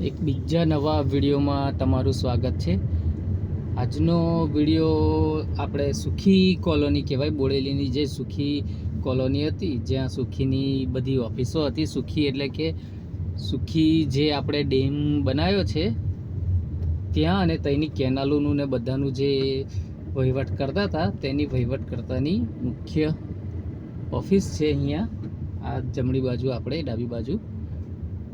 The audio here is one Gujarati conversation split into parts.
એક બીજા નવા વિડીયોમાં તમારું સ્વાગત છે. આજનો વીડિયો આપણે સુખી કોલોની કહેવાય, બોડેલીની જે સુખી કોલોની હતી, જ્યાં સુખીની બધી ઓફિસો હતી. સુખી એટલે કે સુખી જે આપણે ડેમ બનાવ્યો છે, ત્યાં અને તેની કેનાલોનું ને બધાનું જે વહીવટ કરતા હતા, તેની વહીવટ કરતાની મુખ્ય ઓફિસ છે અહીંયા. આ જમણી બાજુ, આપણે ડાબી બાજુ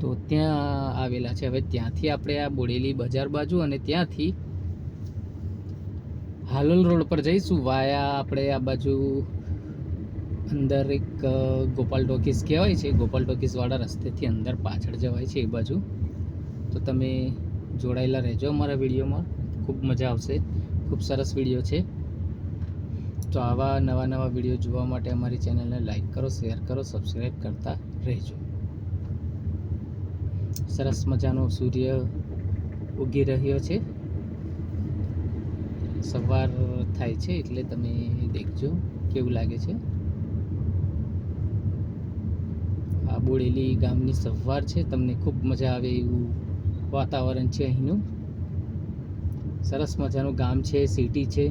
તો ત્યાં આવેલા છે. હવે ત્યાંથી આપણે આ બોડેલી બજાર બાજુ અને ત્યાંથી હાલોલ રોડ પર જઈશું. વાયા આપણે આ બાજુ અંદર એક ગોપાલ ટોકીસ કહેવાય છે. ગોપાલ ટોકીસવાળા રસ્તેથી અંદર પાછળ જવાય છે એ બાજુ. તો તમે જોડાયેલા રહેજો અમારા વિડીયોમાં. ખૂબ મજા આવશે. ખૂબ સરસ વીડિયો છે. તો આવા નવા નવા વીડિયો જોવા માટે અમારી ચેનલને લાઈક કરો, શેર કરો, સબસ્ક્રાઈબ કરતા રહેજો. સરસ મજાનો સૂર્ય ઉગી રહ્યો છે. સવાર થાય છે એટલે તમે દેખજો કેવું લાગે છે. આ ગામની સવાર છે, તમને ખૂબ મજા આવે એવું વાતાવરણ છે અહીંનું. સરસ મજાનું ગામ છે, સિટી છે.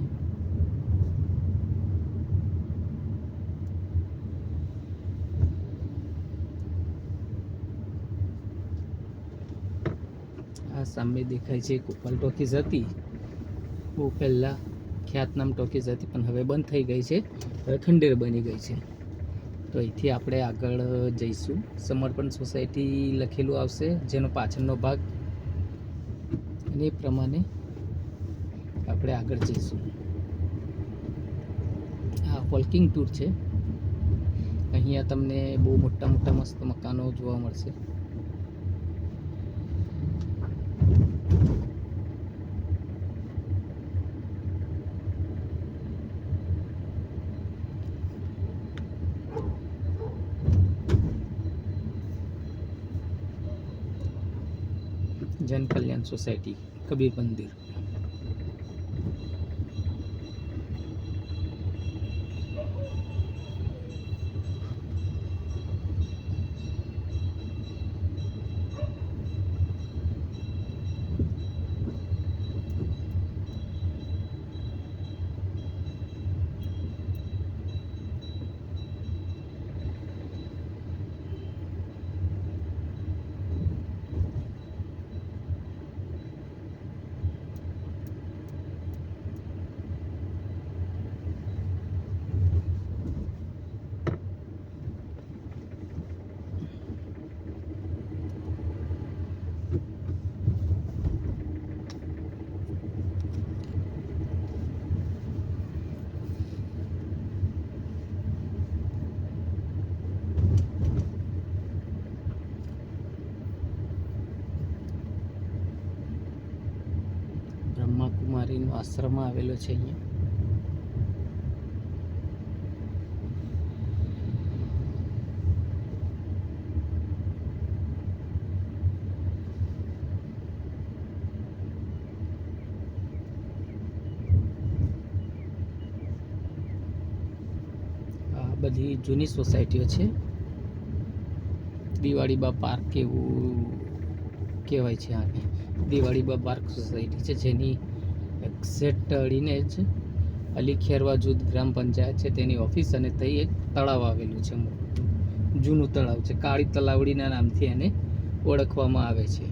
સામે દેખાય છે ગોપાલ ટોકીઝ હતી. બહુ પહેલાં ખ્યાતનામ ટોકીઝ હતી, પણ હવે બંધ થઈ ગઈ છે. હવે ખંડેર બની ગઈ છે. તો અહીંથી આપણે આગળ જઈશું. સમર્પણ સોસાયટી લખેલું આવશે, જેનો પાછળનો ભાગ. અને એ પ્રમાણે આપણે આગળ જઈશું. આ વોલ્કિંગ ટૂર છે. અહીંયા તમને બહુ મોટા મોટા મસ્ત મકાનો જોવા મળશે. જન કલ્યાણ સોસાયટી કબીર મંદિર. બ્રહ્માકુમારીનો આશ્રમ આવેલો છે અહીંયા. બધી જૂની સોસાયટીઓ છે. દિવાળી બા પાર્ક એવું કહેવાય છે આને. દિવાળીબા પાર્ક સોસાયટી છે, જેની એક્ઝેક્ટ અડીને જ અલી ખેરવા જૂથ ગ્રામ પંચાયત છે, તેની ઓફિસ અને ત્યાં એક તળાવ આવેલું છે જૂનું તળાવ છે, કાળી તલાવડીના નામથી એને ઓળખવામાં આવે છે.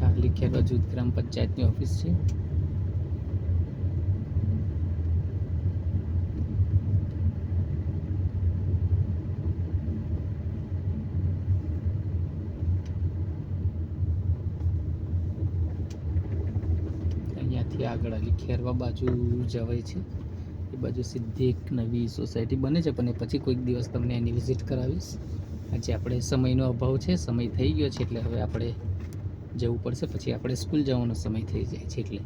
અલી ખેરવા જૂથ ગ્રામ પંચાયતની ઓફિસ છે. અહીંયાથી આગળ અલી ખેરવા બાજુ જવાય છે. એ બાજુ સીધી એક નવી સોસાયટી બને છે, પણ એ પછી કોઈક દિવસ તમને એની વિઝિટ કરાવીશ. આજે આપણે સમયનો અભાવ છે, સમય થઈ ગયો છે, એટલે હવે આપણે જવું પડશે. પછી આપણે સ્કૂલ જવાનો સમય થઈ જાય છે, એટલે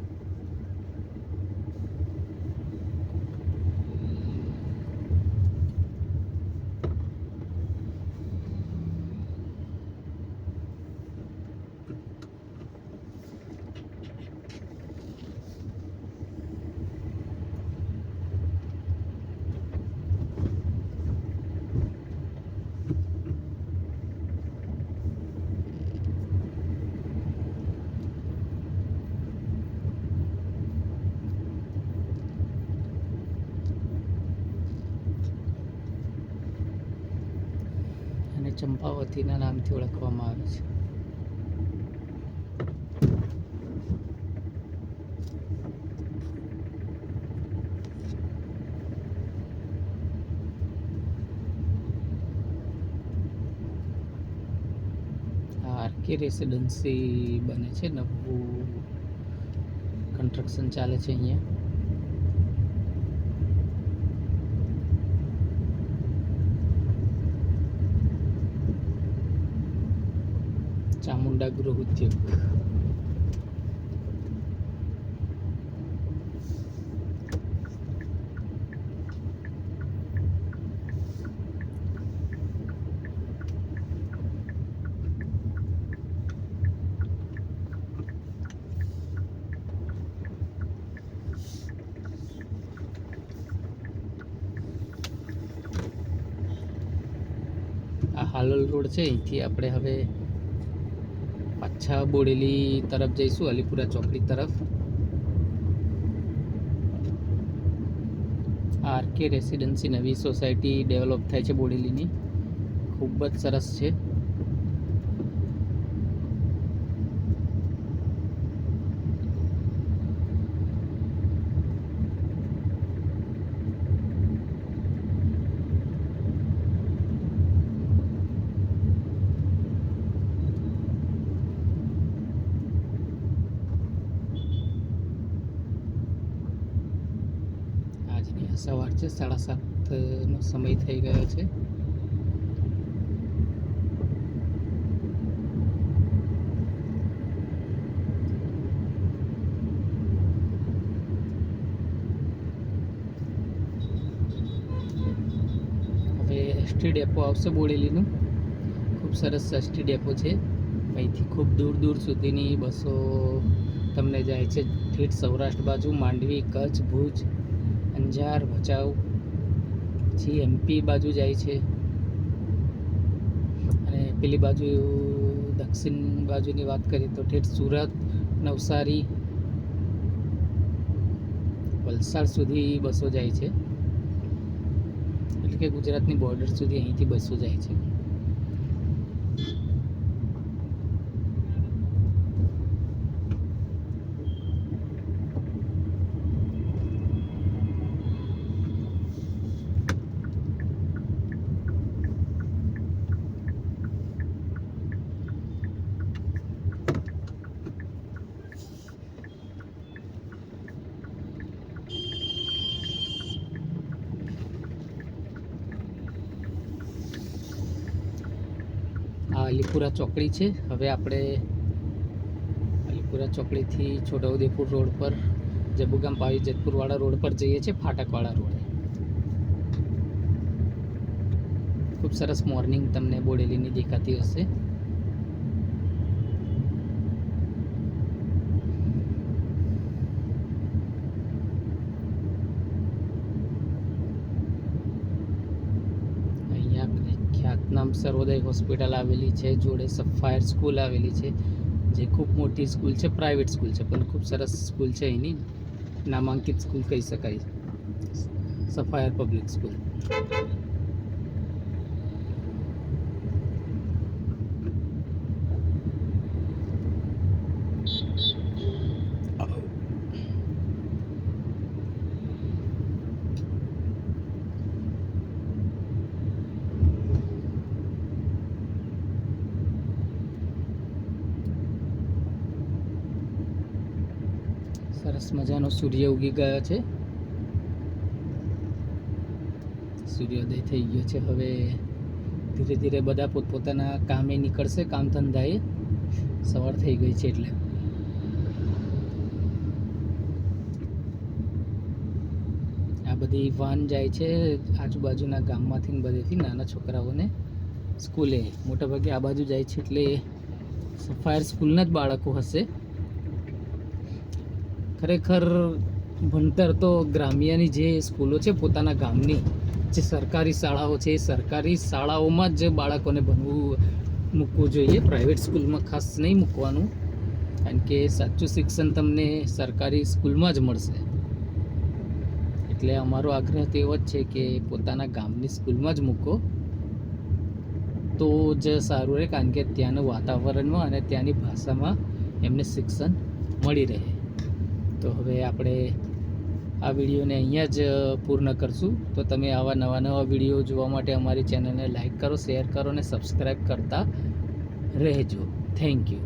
ચંપાવતીના નામથી ઓળખવામાં આવે છે. આરકે રેસિડન્સી બને છે નવું કન્સ્ટ્રક્શન ચાલે છે અહીંયા. ચામુંડા ગૃહ ઉદ્યોગ આ હાલોલ રોડ છે અહીંથી આપણે હવે પાછા બોડેલી તરફ જઈશું, અલીપુરા ચોકડી તરફ. આર કે રેસિડન્સી નવી સોસાયટી ડેવલપ થાય છે બોડેલીની. ખૂબ જ સરસ છે આજની આ સવાર છે, સાડા સાતનો સમય થઈ ગયો છે. હવે એસટી ડેપો આવશે બોડેલીનું. ખૂબ સરસ એસટી ડેપો છે. અહીંથી ખૂબ દૂર દૂર સુધીની બસો તમને જાય છે. ઠેઠ સૌરાષ્ટ્ર બાજુ માંડવી, કચ્છ, ભુજ અંજાર, ભચાઉ, પછી એમપી બાજુ જાય છે. અને પેલી બાજુ દક્ષિણ બાજુની વાત કરીએ તો ઠેઠ સુરત, નવસારી, વલસાડ સુધી બસો જાય છે. એટલે કે ગુજરાતની બોર્ડર સુધી અહીંથી બસો જાય છે. અલીપુરા ચોકડી છે. હવે આપણે અલીપુરા ચોકડીથી છોટાઉદેપુર રોડ પર, જબુગામ પાવી જેતપુરવાળા રોડ પર જઈએ છીએ, ફાટકવાળા રોડે. ખૂબ સરસ મોર્નિંગ તમને બોડેલીની દેખાતી હશે અહીંયા ખ્યાતનામ સર્વોદય હોસ્પિટલ આવેલી છે, જોડે સફાયર સ્કૂલ આવેલી છે, જે ખૂબ મોટી સ્કૂલ છે, પ્રાઇવેટ સ્કૂલ છે, પણ ખૂબ સરસ સ્કૂલ છે એની. નામાંકિત સ્કૂલ કહી શકાય. Sapphire public school. સરસ મજાનો સૂર્ય ઉગી ગયો છે. સૂર્યોદય થઈ ગયો છે. હવે ધીરે ધીરે બધા પોતપોતાના કામે નીકળશે, કામ ધંધાએ. સવાર થઈ ગઈ છે એટલે. આ બધી વાન જાય છે આજુબાજુના ગામમાંથી બધેથી નાના છોકરાઓને સ્કૂલે. મોટાભાગે આ બાજુ જાય છે એટલે ફાયર સ્કૂલના જ બાળકો હશે. ખરેખર ભણતર તો ગ્રામ્યની જે સ્કૂલો છે, પોતાના ગામની જે સરકારી શાળાઓ છે, એ સરકારી શાળાઓમાં જ બાળકોને ભણવું મૂકવું જોઈએ. પ્રાઇવેટ સ્કૂલમાં ખાસ નહીં મૂકવાનું. કારણ કે સાચું શિક્ષણ તમને સરકારી સ્કૂલમાં જ મળશે. એટલે અમારો આગ્રહ તો એવો જ છે કે પોતાના ગામની સ્કૂલમાં જ મૂકો. તો જ સારું રહે, કારણ કે ત્યાંનું વાતાવરણમાં અને ત્યાંની ભાષામાં એમને શિક્ષણ મળી રહે. તો હવે આપણે આ વિડીયોને અહીંયા જ પૂર્ણ કરશું. તો તમે આવા નવા નવા વીડિયો જોવા માટે અમારી ચેનલને લાઈક કરો, શેર કરો અને સબસ્ક્રાઈબ કરતા રહેજો. Thank you.